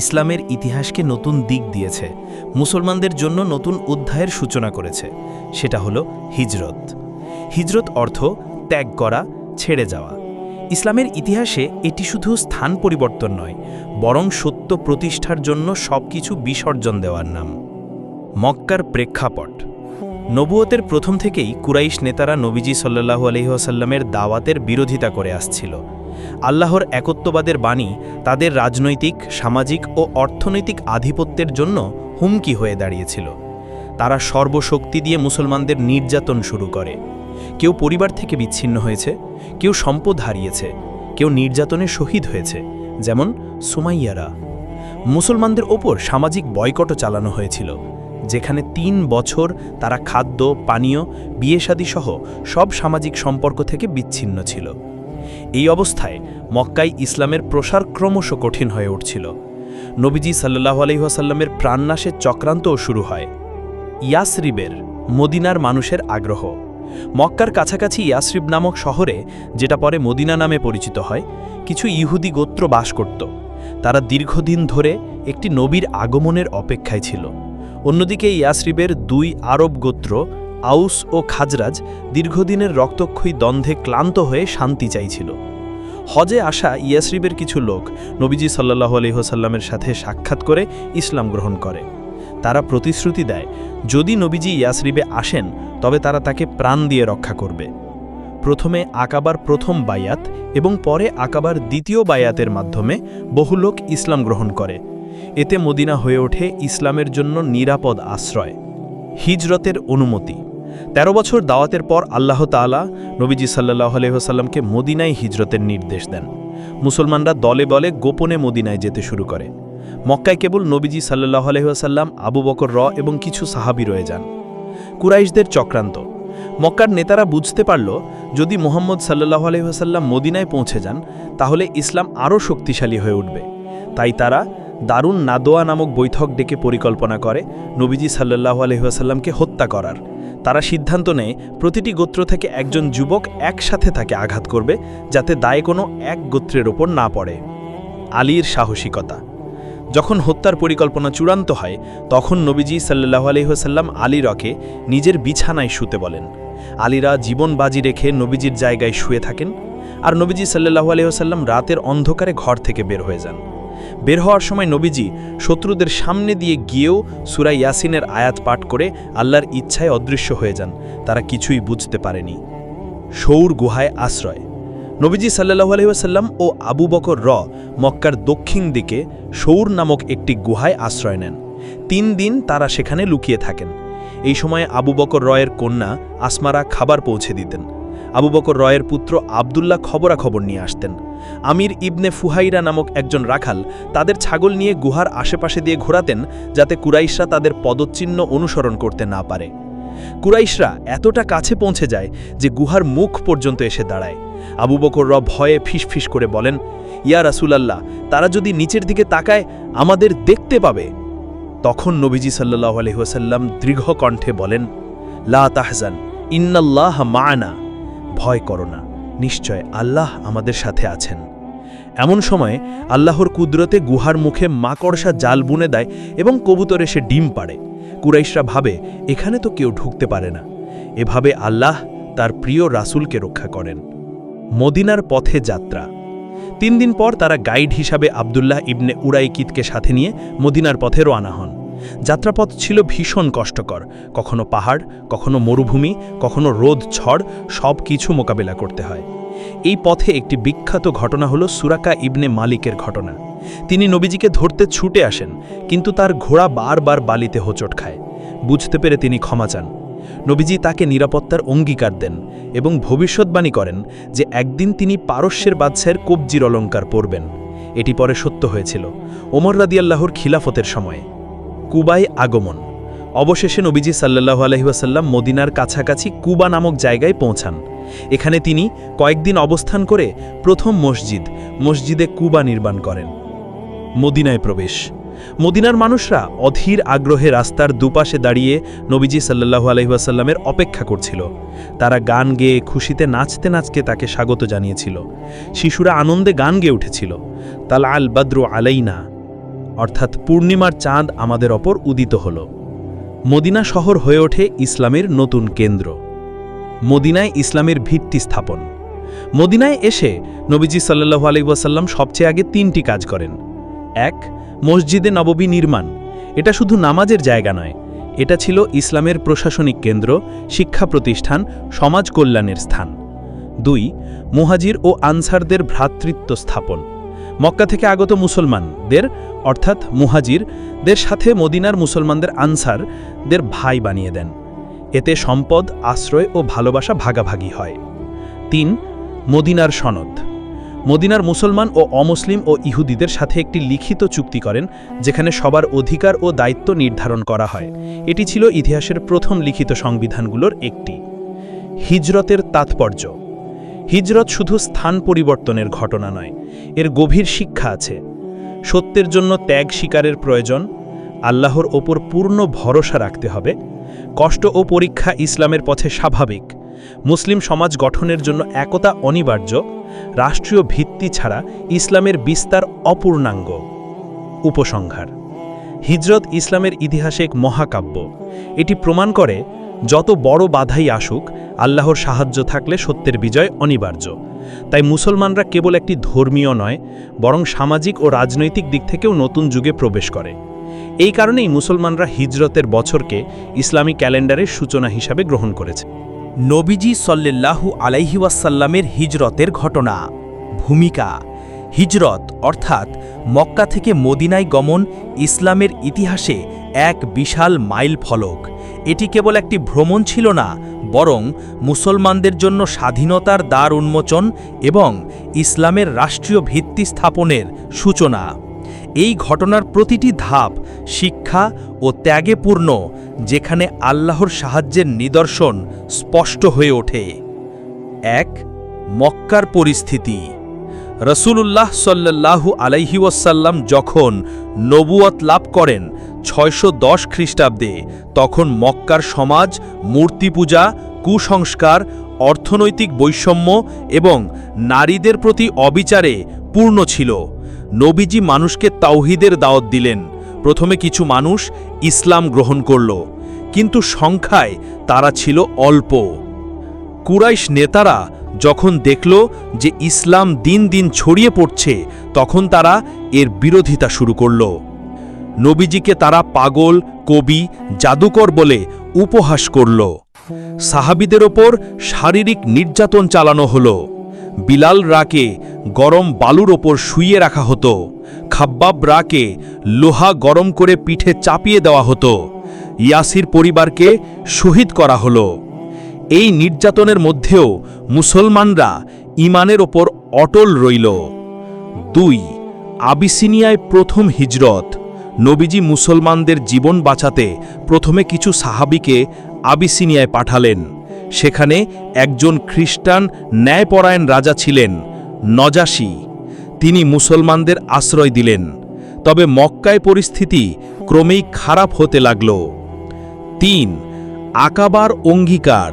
ইসলামের ইতিহাসকে নতুন দিক দিয়েছে, মুসলমানদের জন্য নতুন অধ্যায়ের সূচনা করেছে। সেটা হলো হিজরত। হিজরত অর্থ ত্যাগ করা, ছেড়ে যাওয়া। ইসলামের ইতিহাসে এটি শুধু স্থান পরিবর্তন নয়, বরং সত্য প্রতিষ্ঠার জন্য সবকিছু বিসর্জন দেওয়ার নাম। মক্কার প্রেক্ষাপট। নবুয়তের প্রথম থেকেই কুরাইশ নেতারা নবীজি সাল্লাহু আলহিহাসাল্লামের দাওয়াতের বিরোধিতা করে আসছিল। আল্লাহর একত্ববাদের বাণী তাদের রাজনৈতিক, সামাজিক ও অর্থনৈতিক আধিপত্যের জন্য হুমকি হয়ে দাঁড়িয়েছিল। তারা সর্বশক্তি দিয়ে মুসলমানদের নির্যাতন শুরু করে। কেউ পরিবার থেকে বিচ্ছিন্ন হয়েছে, কেউ সম্পদ হারিয়েছে, কেউ নির্যাতনে শহীদ হয়েছে, যেমন সুমাইয়ারা। মুসলমানদের ওপর সামাজিক বয়কটও চালানো হয়েছিল, যেখানে তিন বছর তারা খাদ্য, পানীয় বিয়েশাদী সহ সব সামাজিক সম্পর্ক থেকে বিচ্ছিন্ন ছিল। এই অবস্থায় মক্কায় ইসলামের প্রসার ক্রমশ কঠিন হয়ে উঠছিল। নবীজি সাল্লাহ আলহিহাসাল্লামের প্রাণনাশের চক্রান্তও শুরু হয়। ইয়াসরিবের মদিনার মানুষের আগ্রহ। মক্কার কাছাকাছি ইয়াসরিব নামক শহরে, যেটা পরে মদিনা নামে পরিচিত হয়, কিছু ইহুদি গোত্র বাস করত। তারা দীর্ঘদিন ধরে একটি নবীর আগমনের অপেক্ষায় ছিল। অন্যদিকে ইয়াসরিবের দুই আরব গোত্র আউস ও খাজরাজ দীর্ঘদিনের রক্তক্ষয়ী দ্বন্দ্বে ক্লান্ত হয়ে শান্তি চাইছিল। হজে আসা ইয়াসরিবের কিছু লোক নবীজি সাল্লাহ আলহিহসাল্লামের সাথে সাক্ষাৎ করে ইসলাম গ্রহণ করে। তারা প্রতিশ্রুতি দেয়, যদি নবীজি ইয়াসরিবে আসেন, তবে তারা তাকে প্রাণ দিয়ে রক্ষা করবে। প্রথমে আকাবার প্রথম বায়াত এবং পরে আকাবার দ্বিতীয় বায়াতের মাধ্যমে বহু লোক ইসলাম গ্রহণ করে। এতে মদিনা হয়ে ওঠে ইসলামের জন্য নিরাপদ আশ্রয়। হিজরতের অনুমতি। ১৩ বছর দাওয়াতের পর আল্লাহ তাআলা নবীজি সাল্লাহ আলহিহাসাল্লামকে মদিনায় হিজরতের নির্দেশ দেন। মুসলমানরা দলে বলে গোপনে মদিনায় যেতে শুরু করে। মক্কায় কেবল নবীজি সাল্লাহ আলহিহাসাল্লাম আবু বকর র এবং কিছু সাহাবি রয়ে যান। কুরাইশদের চক্রান্ত। মক্কার নেতারা বুঝতে পারল, যদি মোহাম্মদ সাল্লাহ আলহিহাসাল্লাম মদিনায় পৌঁছে যান, তাহলে ইসলাম আরও শক্তিশালী হয়ে উঠবে। তাই তারা দারুণ নাদোয়া নামক বৈঠক ডেকে পরিকল্পনা করে নবীজি সাল্লাহ আলহিহাসাল্লামকে হত্যা করার। তারা সিদ্ধান্ত নেয়, প্রতিটি গোত্র থেকে একজন যুবক একসাথে তাকে আঘাত করবে যাতে দায় কোনো এক গোত্রের ওপর না পড়ে। আলীর সাহসিকতা। যখন হত্যার পরিকল্পনা চূড়ান্ত হয়, তখন নবীজি সাল্লাহ আলহিহাসাল্লাম আলী রকে নিজের বিছানায় শুতে বলেন। আলীরা জীবন বাজি রেখে নবীজির জায়গায় শুয়ে থাকেন, আর নবীজি সাল্লাহ আলহিহাসাল্লাম রাতের অন্ধকারে ঘর থেকে বের হয়ে যান। বের হওয়ার সময় নবীজি শত্রুদের সামনে দিয়ে গিয়েও সুরা ইয়াসিনের আয়াত পাঠ করে আল্লাহর ইচ্ছায় অদৃশ্য হয়ে যান। তারা কিছুই বুঝতে পারেনি। সৌর গুহায় আশ্রয়। নবীজি সাল্লাহু আলহিহাসাল্লাম ও আবু বকর র মক্কার দক্ষিণ দিকে সৌর নামক একটি গুহায় আশ্রয় নেন। তিন দিন তারা সেখানে লুকিয়ে থাকেন। এই সময়ে আবু বকর রয়ের কন্যা আসমারা খাবার পৌঁছে দিতেন। আবু বকর রয়ের পুত্র আবদুল্লাহ খবরাখবর নিয়ে আসতেন। আমির ইবনে ফুহাইরা নামক একজন রাখাল তাদের ছাগল নিয়ে গুহার আশেপাশে দিয়ে ঘোরাতেন যাতে কুরাইশরা তাদের পদচিহ্ন অনুসরণ করতে না পারে। কুরাইশরা এতটা কাছে পৌঁছে যায় যে গুহার মুখ পর্যন্ত এসে দাঁড়ায়। আবু বকর র ভয়ে ফিসফিস করে বলেন, ইয়া রাসুলাল্লাহ, তারা যদি নিচের দিকে তাকায়, আমাদের দেখতে পাবে। তখন নবীজি সাল্লাহ আলহিহাসাল্লাম দৃঢ় কণ্ঠে বলেন, লা তাহজান, ইন্নাল্লাহ মানা। ভয় করো না। নিশ্চয় আল্লাহ আমাদের সাথে আছেন। এমন সময় আল্লাহর কুদরতে গুহার মুখে মাকড়সা জাল বুনে দেয় এবং কবুতরে সে ডিম পাড়ে। কুরাইশরা ভাবে, এখানে তো কেউ ঢুকতে পারে না। এভাবে আল্লাহ তার প্রিয় রাসূলকে রক্ষা করেন। মদিনার পথে যাত্রা। তিন দিন পর তারা গাইড হিসাবে আবদুল্লাহ ইবনে উরাইকিতকে সাথে নিয়ে মদিনার পথে রওনা হন। যাত্রাপথ ছিল ভীষণ কষ্টকর। কখনো পাহাড়, কখনো মরুভূমি, কখনো রোদ, ঝড় সব কিছু মোকাবেলা করতে হয়। এই পথে একটি বিখ্যাত ঘটনা হলো সুরাকা ইবনে মালিকের ঘটনা। তিনি নবীজিকে ধরতে ছুটে আসেন, কিন্তু তার ঘোড়া বারবার বালিতে হোঁচট খায়। বুঝতে পেরে তিনি ক্ষমা চান। নবীজি তাকে নিরাপত্তার অঙ্গীকার দেন এবং ভবিষ্যৎবাণী করেন যে একদিন তিনি পারস্যের বাদশাহের কবজির অলঙ্কার পরবেন। এটি পরে সত্য হয়েছিল। ওমর রাদিয়াল্লাহর খিলাফতের সময়ে। কুবাই আগমন। অবশেষে নবীজি সাল্লাহ আলহিহাসাল্লাম মদিনার কাছাকাছি কুবা নামক জায়গায় পৌঁছান। এখানে তিনি কয়েকদিন অবস্থান করে প্রথম মসজিদ, মসজিদে কুবা নির্মাণ করেন। মদিনায় প্রবেশ। মদিনার মানুষরা অধীর আগ্রহে রাস্তার দুপাশে দাঁড়িয়ে নবীজি সাল্লাহু আলহিহাসাল্লামের অপেক্ষা করছিল। তারা গান গেয়ে খুশিতে নাচতে নাচকে তাকে স্বাগত জানিয়েছিল। শিশুরা আনন্দে গান গেয়ে উঠেছিল। তালা আল বদ্র আলাইনা অর্থাৎ পূর্ণিমার চাঁদ আমাদের ওপর উদিত হল। মদিনা শহর হয়ে ওঠে ইসলামের নতুন কেন্দ্র। মদিনায় ইসলামের ভিত্তি স্থাপন। মদিনায় এসে নবীজি সাল্লাহু আলাইসাল্লাম সবচেয়ে আগে তিনটি কাজ করেন। এক, মসজিদে নববী নির্মাণ। এটা শুধু নামাজের জায়গা নয়, এটা ছিল ইসলামের প্রশাসনিক কেন্দ্র, শিক্ষা প্রতিষ্ঠান, সমাজ কল্যাণের স্থান। দুই, মুহাজির ও আনসারদের ভ্রাতৃত্ব স্থাপন। মক্কা থেকে আগত মুসলমানদের, অর্থাৎ মুহাজিরদের সাথে মদিনার মুসলমানদের আনসারদের ভাই বানিয়ে দেন। এতে সম্পদ, আশ্রয় ও ভালোবাসা ভাগাভাগি হয়। তিন, মদিনার সনদ। মদিনার মুসলমান ও অমুসলিম ও ইহুদিদের সাথে একটি লিখিত চুক্তি করেন, যেখানে সবার অধিকার ও দায়িত্ব নির্ধারণ করা হয়। এটি ছিল ইতিহাসের প্রথম লিখিত সংবিধানগুলোর একটি। হিজরতের তাৎপর্য। হিজরত শুধু স্থান পরিবর্তনের ঘটনা নয়, এর গভীর শিক্ষা আছে। সত্যের জন্য ত্যাগ স্বীকারের প্রয়োজন, আল্লাহর ওপর পূর্ণ ভরসা রাখতে হবে। কষ্ট ও পরীক্ষা ইসলামের পথে স্বাভাবিক। মুসলিম সমাজ গঠনের জন্য একতা অনিবার্য, রাষ্ট্রীয় ভিত্তি ছাড়া ইসলামের বিস্তার অপূর্ণাঙ্গ। উপসংহার, হিজরত ইসলামের ইতিহাসে এক মহাকাব্য। এটি প্রমাণ করে যত বড় বাধাই আসুক, আল্লাহর সাহায্য থাকলে সত্যের বিজয় অনিবার্য। তাই মুসলমানরা কেবল একটি ধর্মীয় নয়, বরং সামাজিক ও রাজনৈতিক দিক থেকেও নতুন যুগে প্রবেশ করে। এই কারণেই মুসলমানরা হিজরতের বছরকে ইসলামী ক্যালেন্ডারের সূচনা হিসাবে গ্রহণ করেছে। নবীজি সল্লেল্লাহু আলাইহিওয়াসাল্লামের হিজরতের ঘটনা। ভূমিকা। হিজরত অর্থাৎ মক্কা থেকে মদিনায় গমন ইসলামের ইতিহাসে এক বিশাল মাইল ফলক। এটি কেবল একটি ভ্রমণ ছিল না, বরং মুসলমানদের জন্য স্বাধীনতার দ্বার উন্মোচন এবং ইসলামের রাষ্ট্রীয় ভিত্তি স্থাপনের সূচনা। এই ঘটনার প্রতিটি ধাপ শিক্ষা ও ত্যাগে পূর্ণ, যেখানে আল্লাহর সাহায্যের নিদর্শন স্পষ্ট হয়ে ওঠে। এক, মক্কার পরিস্থিতি। রসুলুল্লাহ সাল্লাল্লাহু আলাইহি ওয়াসাল্লাম যখন নবুয়ত লাভ করেন ছয়শো দশ খ্রিস্টাব্দে, তখন মক্কার সমাজ, মূর্তি পূজা, কুসংস্কার, অর্থনৈতিক বৈষম্য এবং নারীদের প্রতি অবিচারে পূর্ণ ছিল। নবীজি মানুষকে তাওহিদের দাওয়াত দিলেন। প্রথমে কিছু মানুষ ইসলাম গ্রহণ করল, কিন্তু সংখ্যায় তারা ছিল অল্প। কুরাইশ নেতারা যখন দেখল যে ইসলাম দিন দিন ছড়িয়ে পড়ছে, তখন তারা এর বিরোধিতা শুরু করল। নবীজিকে তারা পাগল, কবি, জাদুকর বলে উপহাস করল। সাহাবিদের ওপর শারীরিক নির্যাতন চালানো হলো। বিলাল রাকে গরম বালুর ওপর শুইয়ে রাখা হতো। খাব্বাব রাকে লোহা গরম করে পিঠে চাপিয়ে দেওয়া হতো। ইয়াসির পরিবারকে শহীদ করা হলো। এই নির্যাতনের মধ্যেও মুসলমানরা ইমানের ওপর অটল রইল। দুই, আবিসিনিয়ায় প্রথম হিজরত। নবীজি মুসলমানদের জীবন বাঁচাতে প্রথমে কিছু সাহাবিকে আবিসিনিয়ায় পাঠালেন। সেখানে একজন খ্রিস্টান ন্যায়পরায়ণ রাজা ছিলেন, নজাসি। তিনি মুসলমানদের আশ্রয় দিলেন। তবে মক্কায় পরিস্থিতি ক্রমেই খারাপ হতে লাগল। তিন, আকাবার অঙ্গীকার।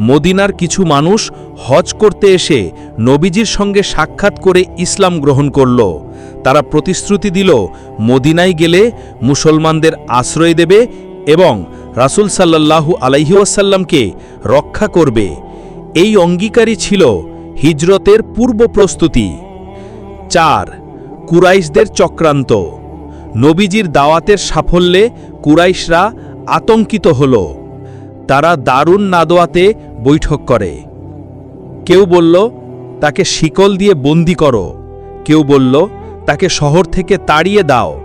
মদিনার কিছু মানুষ হজ করতে এসে নবীজির সঙ্গে সাক্ষাৎ করে ইসলাম গ্রহণ করল। তারা প্রতিশ্রুতি দিল, মদিনায় গেলে মুসলমানদের আশ্রয় দেবে এবং রাসুল সাল্লাল্লাহু আলাইহিওয়াসাল্লামকে রক্ষা করবে। এই অঙ্গীকারই ছিল হিজরতের পূর্ব প্রস্তুতি। চার, কুরাইশদের চক্রান্ত। নবীজির দাওয়াতের সাফল্যে কুরাইশরা আতঙ্কিত হল। তারা দারুণ নাদোয়াতে বৈঠক করে। কেউ বলল, তাকে শিকল দিয়ে বন্দি করো। কেউ বলল তাকে শহর থেকে তাড়িয়ে দাও।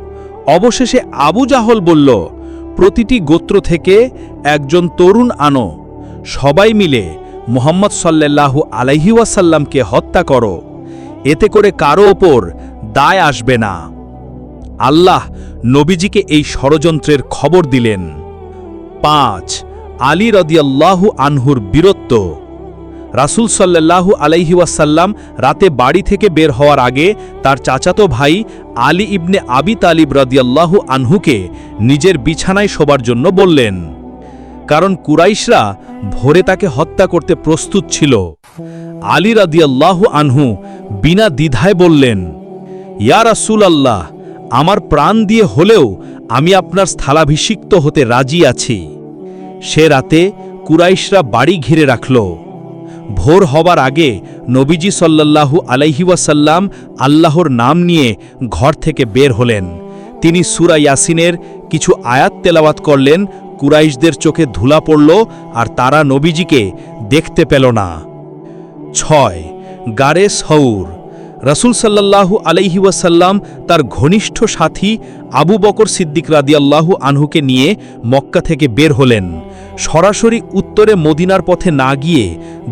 অবশেষে আবু জাহল বলল, প্রতিটি গোত্র থেকে একজন তরুণ আনো। সবাই মিলে মোহাম্মদ সাল্লাল্লাহু আলাইহি ওয়াসাল্লামকে হত্যা করো। এতে করে কারও ওপর দায় আসবে না। আল্লাহ নবীজিকে এই ষড়যন্ত্রের খবর দিলেন। পাঁচ, আলী রদিয়াল্লাহু আনহুর বীরত্ব। রাসুল সাল্লাল্লাহু আলাইহি ওয়াসাল্লাম রাতে বাড়ি থেকে বের হওয়ার আগে তার চাচাতো ভাই আলী ইবনে আবি তালিব রদিয়াল্লাহু আনহুকে নিজের বিছানায় শোবার জন্য বললেন, কারণ কুরাইশরা ভোরে তাকে হত্যা করতে প্রস্তুত ছিল। আলী রাদিয়াল্লাহু আনহু বিনা দ্বিধায় বললেন, ইয়া রাসূল আল্লাহ আমার প্রাণ দিয়ে হলেও আমি আপনার স্থলাভিষিক্ত হতে রাজি আছি। সে রাতে কুরাইশরা বাড়ি ঘিরে রাখল। ভোর হবার আগে নবীজি সাল্লাল্লাহু আলাইহি ওয়াসাল্লাম আল্লাহর নাম নিয়ে ঘর থেকে বের হলেন। তিনি সুরা ইয়াসিনের কিছু আয়াত তেলাওয়াত করলেন, কুরাইশদের চোখে ধুলা পড়ল আর তারা নবীজিকে দেখতে পেল না। ছয়, গারে সৌর রসুল সাল্লাল্লাহু আলাইহি ওয়াসাল্লাম তার ঘনিষ্ঠ সাথী আবু বকর সিদ্দিক রাদিয়াল্লাহু আনহুকে নিয়ে মক্কা থেকে বের হলেন। সরাসরি উত্তরে মদিনার পথে না গিয়ে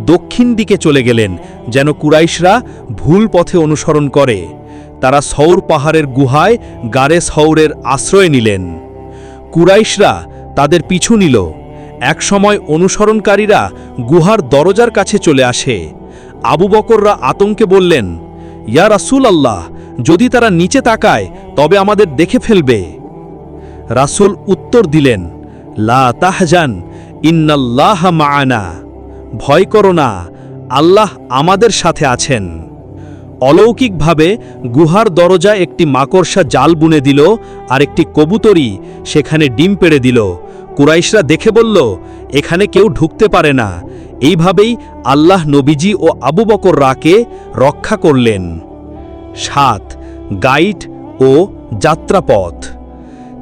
দক্ষিণ দিকে চলে গেলেন, যেন কুরাইশরা ভুল পথে অনুসরণ করে। তারা সৌর পাহাড়ের গুহায় গারে সৌরের আশ্রয় নিলেন। কুরাইশরা তাদের পিছু নিল। একসময় অনুসরণকারীরা গুহার দরজার কাছে চলে আসে। আবু বকররা আতঙ্কে বললেন, ইয়া রাসূল আল্লাহ যদি তারা নিচে তাকায়, তবে আমাদের দেখে ফেলবে। রাসূল উত্তর দিলেন, লা তাহজান ইন্নাল্লাহ মাআনা। ভয় করো না, আল্লাহ আমাদের সাথে আছেন। অলৌকিকভাবে গুহার দরজা একটি মাকড়সা জাল বুনে দিল আর একটি কবুতরি সেখানে ডিম পেড়ে দিল। কুরাইশরা দেখে বলল, এখানে কেউ ঢুকতে পারে না। এইভাবেই আল্লাহ নবীজি ও আবু বকর রাকে রক্ষা করলেন। সাত, গাইড ও যাত্রাপথ।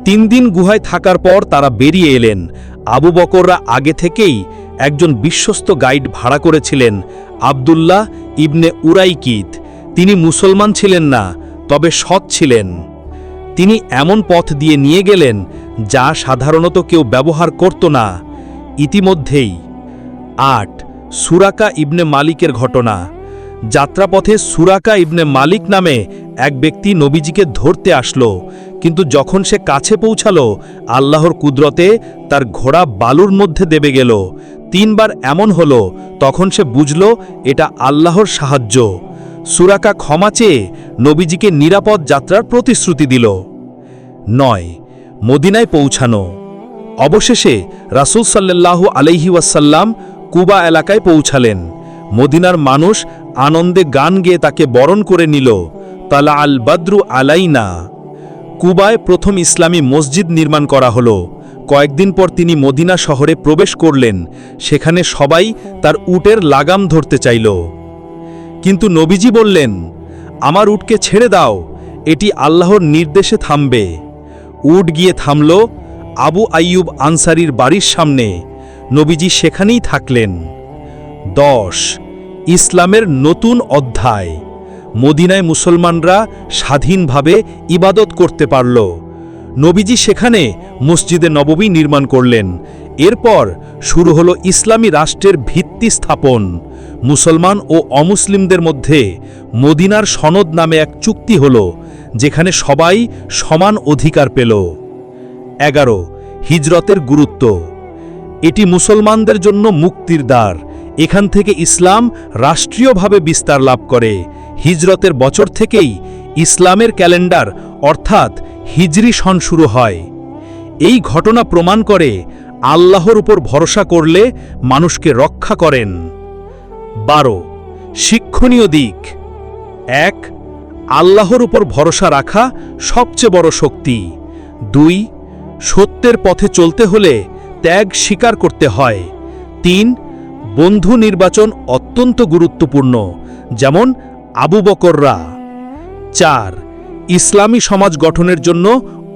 তিন দিন গুহায় থাকার পর তারা বেরিয়ে এলেন আবু বকররা আগে থেকেই একজন বিশ্বস্ত গাইড ভাড়া করেছিলেন, আবদুল্লাহ ইবনে উরাইকিত। তিনি মুসলমান ছিলেন না, তবে সৎ ছিলেন। তিনি এমন পথ দিয়ে নিয়ে গেলেন যা সাধারণত কেউ ব্যবহার করত না। ইতিমধ্যেই আট, সুরাকা ইবনে মালিকের ঘটনা। যাত্রাপথে সুরাকা ইবনে মালিক নামে এক ব্যক্তি নবীজিকে ধরতে আসলো। কিন্তু যখন সে কাছে পৌঁছালো, আল্লাহর কুদরতে তার ঘোড়া বালুর মধ্যে দেবে গেল। তিনবার এমন হলো, তখন সে বুঝল, এটা আল্লাহর সাহায্য। সুরাকা ক্ষমা চেয়ে নবীজিকে নিরাপদ যাত্রার প্রতিশ্রুতি দিল। নয়, মদিনায় পৌঁছানো। অবশেষে রাসূল সাল্লাল্লাহু আলাইহি ওয়াসাল্লাম কুবা এলাকায় পৌঁছালেন। মদিনার মানুষ আনন্দে গান গেয়ে তাকে বরণ করে নিল। তালা আল বদ্রু আলাইনা। কুবায় প্রথম ইসলামী মসজিদ নির্মাণ করা হলো। কয়েকদিন পর তিনি মদিনা শহরে প্রবেশ করলেন। সেখানে সবাই তার উটের লাগাম ধরতে চাইল। কিন্তু নবীজি বললেন, আমার উটকে ছেড়ে দাও, এটি আল্লাহর নির্দেশে থামবে। উট গিয়ে থামল আবু আইয়ুব আনসারির বাড়ির সামনে। নবীজি সেখানেই থাকলেন। দশ ইসলামের নতুন অধ্যায়। মদিনায় মুসলমানরা স্বাধীনভাবে ইবাদত করতে পারল। নবীজি সেখানে মসজিদে নববী নির্মাণ করলেন। এরপর শুরু হল ইসলামী রাষ্ট্রের ভিত্তি স্থাপন। মুসলমান ও অমুসলিমদের মধ্যে মদিনার সনদ নামে এক চুক্তি হল, যেখানে সবাই সমান অধিকার পেল। এগারো, হিজরতের গুরুত্ব। এটি মুসলমানদের জন্য মুক্তির দ্বার। এখান থেকে ইসলাম রাষ্ট্রীয়ভাবে বিস্তার লাভ করে। হিজরতের বছর থেকেই ইসলামের ক্যালেন্ডার অর্থাৎ হিজরি সন শুরু হয়। এই ঘটনা প্রমাণ করে আল্লাহর উপর ভরসা করলে মানুষকে রক্ষা করেন। বারো, শিক্ষণীয় দিক। এক, আল্লাহর উপর ভরসা রাখা সবচেয়ে বড় শক্তি। দুই, সত্যের পথে চলতে হলে ত্যাগ স্বীকার করতে হয়। তিন বন্ধু নির্বাচন অত্যন্ত গুরুত্বপূর্ণ, যেমন আবু বকররা। চার, ইসলামী সমাজ গঠনের জন্য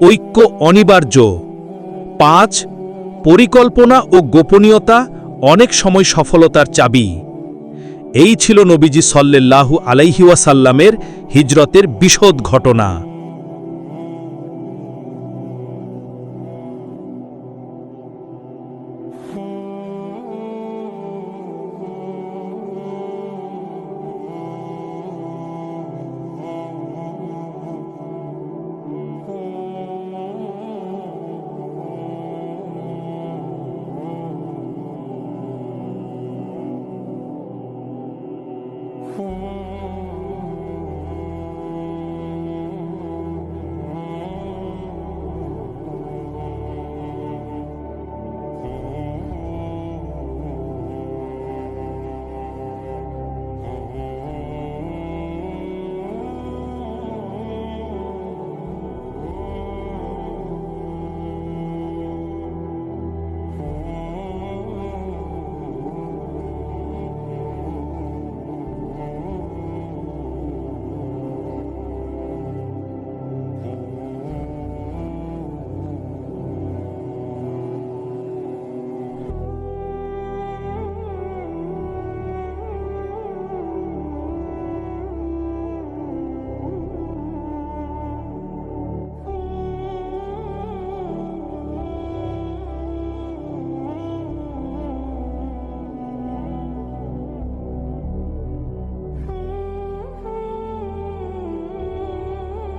ঐক্য অনিবার্য। পাঁচ, পরিকল্পনা ও গোপনীয়তা অনেক সময় সফলতার চাবি। এই ছিল নবীজি সল্লেল্লাহু আলাইহি ওয়াসাল্লামের হিজরতের বিশদ ঘটনা।